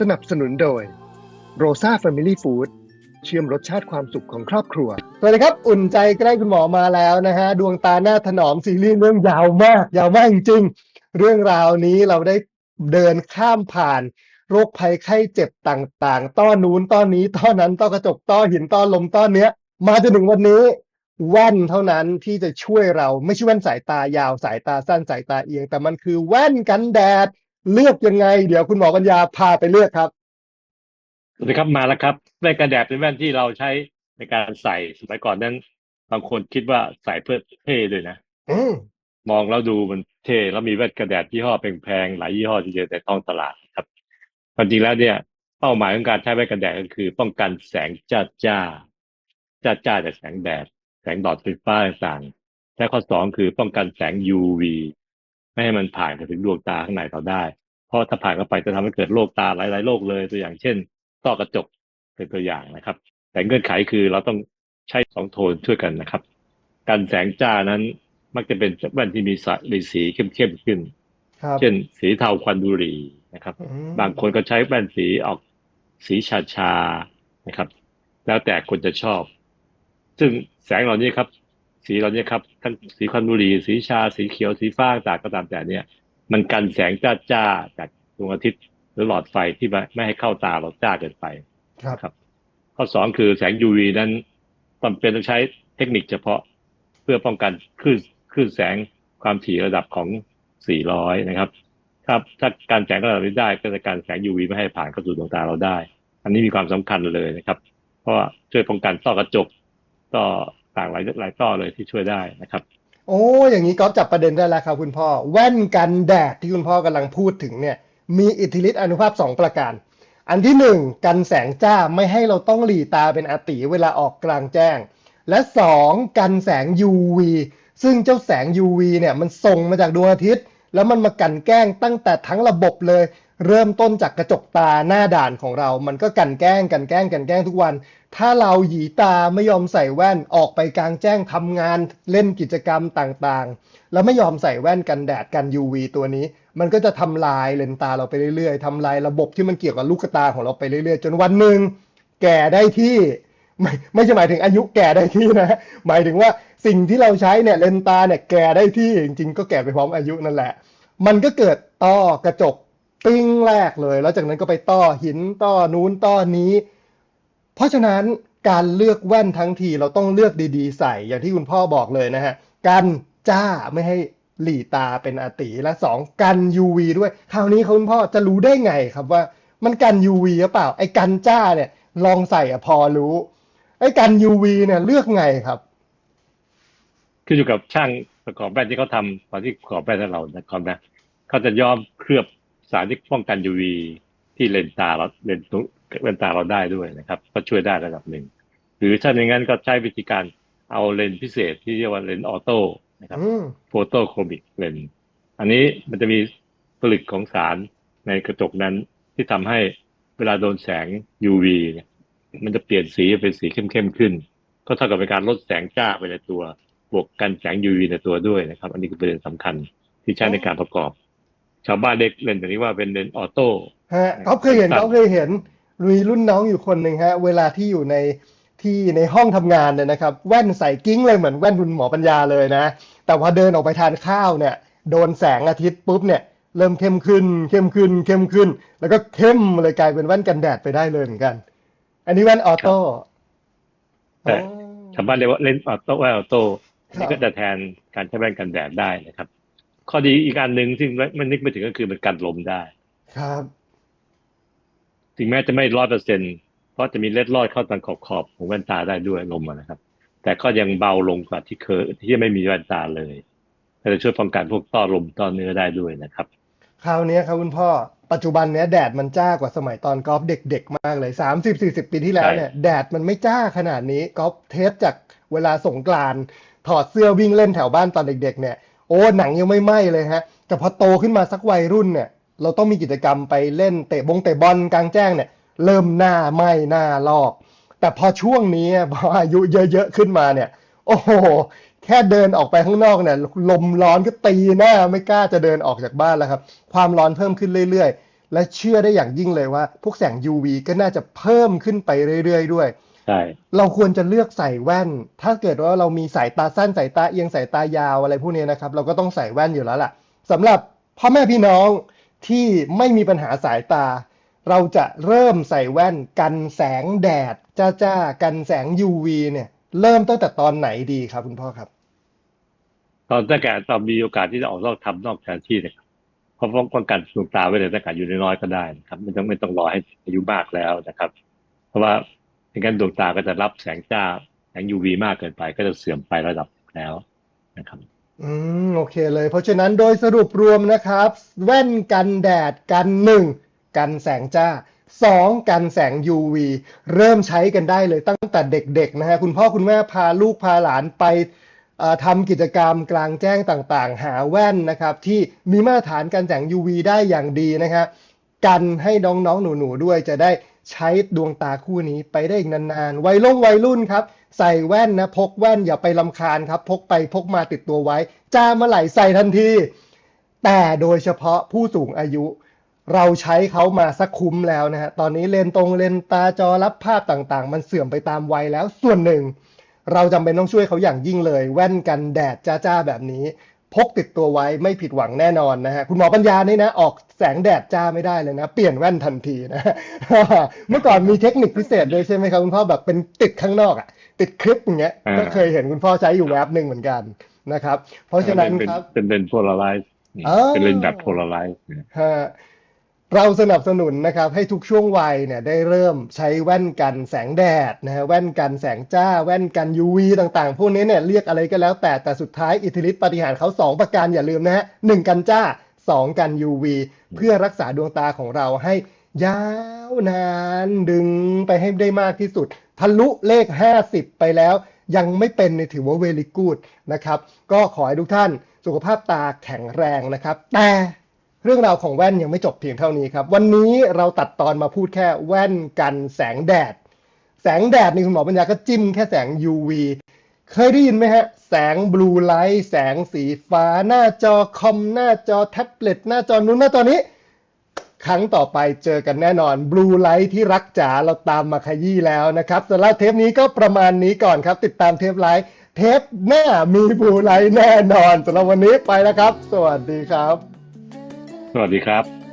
สนับสนุนโดยโรซ a า Family Food เชื่อมรสชาติความสุขของครอบครัว สวัสดีครับ อุ่นใจใกล้คุณหมอมาแล้วนะฮะ ดวงตาหน้าถนอมซีรีส์เรื่องยาวมาก ยาวมากจริงๆ เรื่องราวนี้เราได้เดินข้ามผ่าน โรคภัยไข้เจ็บต่างๆ ต้อนู้นต้อนี้ต้อนั้นต้อกระจกต้อหินต้อลมต้อเนี้ยมาจนถึงวันนี้แว่นเท่านั้นที่จะช่วยเราไม่ใช่แว่นสายตายาวสายตาสั้นสายตาเอียง แต่มันคือแว่นกันแดด เลือกยังไง เดี๋ยวคุณหมอปัญญาพาไปเลือกครับสวัสดีครับมาแล้วครับแว่นกันแดดเป็นแว่นที่เราใช้ในการใส่สมัยก่อนนั้นบางคนคิดว่าใส่เพื่อเท่ด้วยนะอืมมองแล้วดูมันเท่แล้วมีแว่นกันแดดยี่ห้อแพงๆหลายยี่ห้อที่เจอในท้องตลาดครับความจริงแล้วเนี่ย เป้าหมายของการใช้แว่นกันแดดก็คือ ป้องกันแสงจ้าจ้าจ้าจ้าจากแสงแดด แสงดอดไฟฟ้าต่างๆและข้อสองคือป้องกันแสง UV ไม่ให้มันผ่านไปถึงดวงตาข้างในเราได้ เพราะถ้าผ่านเข้าไปจะทำให้เกิดโรคตาหลาย ๆ โรคเลยตัวอย่างเช่นต้อกระจกเป็นตัวอย่างนะครับ แต่เงื่อนไขคือเราต้องใช้สองโทนช่วยกันนะครับ การแสงจ้านั้นมักจะเป็นแว่นที่มีสมีสีเข้มๆขึ้นครับเช่นสีเทาควันบุหรี่นะครับอืมบางคนก็ใช้แว่นสีออกสีชาชาๆนะครับ แล้วแต่คนจะชอบ ซึ่งแสงเหล่านี้ครับ สีเหล่านี้ครับทั้งสีควันบุหรี่สีชาสีเขียวสีฟ้าต่างก็ตามแต่เนี่ย มันกันแสงจ้าๆจากดวงอาทิตย์หรือหลอดไฟที่ไม่ไม่ให้เข้าตาเราจ้าเกินไปครับครับ ข้อสองคือแสง UV นั้นจำเป็นต้องใช้เทคนิคเฉพาะเพื่อป้องกันคลื่นคลื่นแสงความถี่ระดับของ 400 นะครับครับถ้าการแสงระดับนี้ได้ก็จะการแสง UV ไม่ให้ผ่านเข้าสู่ดวงตาเราได้ อันนี้มีความสำคัญเลยนะครับ เพราะว่าช่วยป้องกันต้อกระจกต้อ ต่างหลายหลายต้อเลยที่ช่วยได้นะครับ โอ้อย่างนี้ก๊อฟจับประเด็นได้แล้วครับคุณพ่อ แว่นกันแดดที่คุณพ่อกำลังพูดถึงเนี่ยมีอิทธิฤทธิ์อนุภาพสองประการ อันที่หนึ่งกันแสงจ้าไม่ให้เราต้องหลีตาเป็นอาติเวลาออกกลางแจ้ง และสองกันแสง UV ซึ่งเจ้าแสง UV เนี่ยมันส่งมาจากดวงอาทิตย์ แล้วมันมากันแกล้งตั้งแต่ทั้งระบบเลย เริ่มต้นจากกระจกตาหน้าด่านของเรา มันก็กันแกล้งกันแกล้งกันแกล้งทุกวัน ถ้าเราหยีตาไม่ยอมใส่แว่นออกไปกลางแจ้งทำงานเล่นกิจกรรมต่างๆ แล้วไม่ยอมใส่แว่นกันแดดกัน UV ตัวนี้ มันก็จะทำลายเลนตาเราไปเรื่อยๆทำลายระบบที่มันเกี่ยวกับลูกตาของเราไปเรื่อยๆ จนวันหนึ่งแก่ได้ที่ไม่ไม่ใช่หมายถึงอายุแก่ได้ที่นะ หมายถึงว่าสิ่งที่เราใช้เนี่ยเลนตาเนี่ยแก่ได้ที่จริงๆ ก็แก่ไปพร้อมอายุนั่นแหละ มันก็เกิดต้อกระจก ปิ้งแรกเลย แล้วจากนั้นก็ไปต้อหินต้อนู้นต้อนี้ เพราะฉะนั้นการเลือกแว่นทั้งทีเราต้องเลือกดีๆ ใส่อย่างที่คุณพ่อบอกเลยนะฮะกันจ้าไม่ให้หลีตาเป็นอติและสองกัน UV ด้วย คราวนี้คุณพ่อจะรู้ได้ไงครับว่ามันกัน UV หรือเปล่า ไอ้กันจ้าเนี่ยลองใส่อะพอรู้ ไอ้กัน UV เนี่ยเลือกไงครับขึ้นอยู่กับช่างประกอบแว่นที่เขาทำตอนที่ประกอบแว่นให้เรานะครับนะเขาจะย้อมเคลือบ สารที่ป้องกัน UV ที่เลนส์ตาเราเลนส์ตรงเลนส์ตาเราได้ด้วยนะครับ ก็ช่วยได้ระดับหนึ่ง หรือถ้าอย่างนั้นก็ใช้วิธีการเอาเลนส์พิเศษที่เรียกว่าเลนส์ออโต้นะครับอืมโฟโตโครมิกเลนส์อันนี้มันจะมีผลึกของสารในกระจกนั้นที่ทำให้เวลาโดนแสง UV เนี่ยมันจะเปลี่ยนสีเป็นสีเข้มๆขึ้น ก็เท่ากับเป็นการลดแสงจ้าไปในตัว บวกกันแสง UV ในตัวด้วยนะครับ อันนี้คือประเด็นสำคัญที่ใช้ในการประกอบ ชาวบ้านเรียกเลนส์ตัวนี้ว่าเป็นเลนส์ออโต้ฮะเขาเคยเห็นเขาเคยเห็นมีรุ่นน้องอยู่คนหนึ่งฮะ เวลาที่อยู่ในที่ในห้องทำงานเนี่ยนะครับ แว่นใส่กิ้งเลยเหมือนแว่นคุณหมอปัญญาเลยนะ แต่พอเดินออกไปทานข้าวเนี่ย โดนแสงอาทิตย์ปุ๊บเนี่ยเริ่มเข้มขึ้น เข้มขึ้น เข้มขึ้น แล้วก็เข้มเลยกลายเป็นแว่นกันแดดไปได้เลยเหมือนกัน อันนี้แว่นออโต้แต่อ๋อชาวบ้านเรียกว่าเลนส์ออโต้แว่นออโต้ครับนี่ก็จะแทนการใช้แว่นกันแดดได้นะครับ ข้อดีอีกอันหนึ่งซึ่งมันนึกไม่ถึงก็คือมันกันลมได้ ครับ ถึงแม้จะไม่ร้อยเปอร์เซ็นเพราะจะมีเล็ดลอดเข้าทางขอบขอบๆของแว่นตาได้ด้วยลมอะนะครับ แต่ก็ยังเบาลงกว่าที่เคยที่ไม่มีแว่นตาเลยก็จะช่วยป้องกันพวกต้อลมต้อเนื้อได้ด้วยนะครับ คราวนี้ครับคุณพ่อปัจจุบันเนี้ยแดดมันจ้ากว่าสมัยตอนกอล์ฟเด็กๆมากเลย30 40ปีที่แล้วเนี่ยแดดมันไม่จ้าขนาดนี้กอล์ฟเทสจากเวลาสงกรานต์ถอดเสื้อวิ่งเล่นแถวบ้านตอนเด็ก ๆ เนี่ยโอ้หนังยังไม่ไหม้เลยฮะ แต่พอโตขึ้นมาสักวัยรุ่นเนี่ย เราต้องมีกิจกรรมไปเล่นเตะบงเตะบอลกลางแจ้งเนี่ย เริ่มหน้าไหม้หน้าลอก แต่พอช่วงนี้พออายุเยอะๆขึ้นมาเนี่ย โอ้โหแค่เดินออกไปข้างนอกเนี่ยลมร้อนก็ตีหน้าไม่กล้าจะเดินออกจากบ้านแล้วครับ ความร้อนเพิ่มขึ้นเรื่อยๆ และเชื่อได้อย่างยิ่งเลยว่า พวกแสง UV ก็น่าจะเพิ่มขึ้นไปเรื่อยๆ ด้วย ใช่เราควรจะเลือกใส่แว่น ถ้าเกิดว่าเรามีสายตาสั้นสายตาเอียงสายตายาวอะไรพวกนี้นะครับ เราก็ต้องใส่แว่นอยู่แล้วล่ะสำหรับพ่อแม่พี่น้องที่ไม่มีปัญหาสายตา เราจะเริ่มใส่แว่นกันแสงแดด จ้าๆกันแสง UV เนี่ย เริ่มตั้งแต่ตอนไหนดีครับคุณพ่อครับ ตอนตั้งแต่ตอนมีโอกาสที่จะออกนอกทำนอกสถานที่เนี่ยเพราะป้องกันดวงตาไว้เลยตั้งแต่อยู่น้อยๆก็ได้นะครับ ไม่ต้องไม่ต้องรอให้อายุมากแล้วนะครับ เพราะว่า ไม่งั้นดวงตาก็จะรับแสงจ้าแสง UV มากเกินไป ก็จะเสื่อมไประดับแล้วนะครับ อืมโอเคเลย เพราะฉะนั้นโดยสรุปรวมนะครับ แว่นกันแดดกันหนึ่งกันแสงจ้าสองกันแสง UV เริ่มใช้กันได้เลยตั้งแต่เด็กๆนะฮะคุณพ่อคุณแม่พาลูกพาหลานไปทำกิจกรรมกลางแจ้งต่างๆ หาแว่นนะครับที่มีมาตรฐานกันแสง UV ได้อย่างดีนะครับกันให้น้องๆหนูๆด้วยจะได้ ใช้ดวงตาคู่นี้ไปได้อีกนานๆ วัยรุ่นวัยรุ่นครับ ใส่แว่นนะพกแว่นอย่าไปลำคาญครับ พกไปพกมาติดตัวไว้ จ้าเมื่อไหร่ใส่ทันที แต่โดยเฉพาะผู้สูงอายุ เราใช้เขามาสักคุ้มแล้วนะฮะ ตอนนี้เลนตรงเลนตาจอรับภาพต่างๆ มันเสื่อมไปตามวัยแล้วส่วนหนึ่ง เราจำเป็นต้องช่วยเขาอย่างยิ่งเลย แว่นกันแดดจ้าๆแบบนี้ พกติดตัวไว้ไม่ผิดหวังแน่นอนนะฮะคุณหมอปัญญานี่นะ ออกแสงแดดจ้าไม่ได้เลยนะ เปลี่ยนแว่นทันทีนะเมื่อก่อนมีเทคนิคพิเศษด้วยใช่ไหมครับคุณพ่อแบบเป็นติดข้างนอกอะติดคลิปอย่างเงี้ยอ่าก็เคยเห็นคุณพ่อใช้อยู่แวบหนึ่งเหมือนกันนะครับ เพราะฉะนั้นเป็นครับเป็นเป็นโพลาไรซ์อ๋อเป็นเลนส์แบบโพลาไรซ์ฮะ เราสนับสนุนนะครับให้ทุกช่วงวัยเนี่ยได้เริ่มใช้แว่นกันแสงแดดนะฮะแว่นกันแสงจ้า แว่นกัน UV ต่างๆ พวกนี้เนี่ยเรียกอะไรก็แล้วแต่แต่สุดท้ายอิทธิฤทธิปฏิหารเขาสองประการอย่าลืมนะฮะหนึ่งกันจ้าสองกัน UV เพื่อรักษาดวงตาของเราให้ยาวนานดึงไปให้ได้มากที่สุด ทะลุเลข 50 ไปแล้ว ยังไม่เป็นเนี่ยถือว่าเวลิกูดนะครับ ก็ขอให้ทุกท่านสุขภาพตาแข็งแรงนะครับ แต่ เรื่องราวของแว่นยังไม่จบเพียงเท่านี้ครับ วันนี้เราตัดตอนมาพูดแค่แว่นกันแสงแดด แสงแดดนี่คุณหมอปัญญาก็จิ้มแค่แสง UV เคยได้ยินไหมฮะ แสงบลูไลท์แสงสีฟ้า หน้าจอคอม หน้าจอแท็บเล็ตหน้าจอนู้นหน้าจอนี้ ครั้งต่อไปเจอกันแน่นอนบลูไลท์ที่รักจ๋าเราตามมาขยี้แล้วนะครับสำหรับเทปนี้ก็ประมาณนี้ก่อนครับ ติดตามเทปไลท์เทปหน้ามีบลูไลท์แน่นอนสำหรับวันนี้ไปแล้วครับ สวัสดีครับ สวัสดีครับ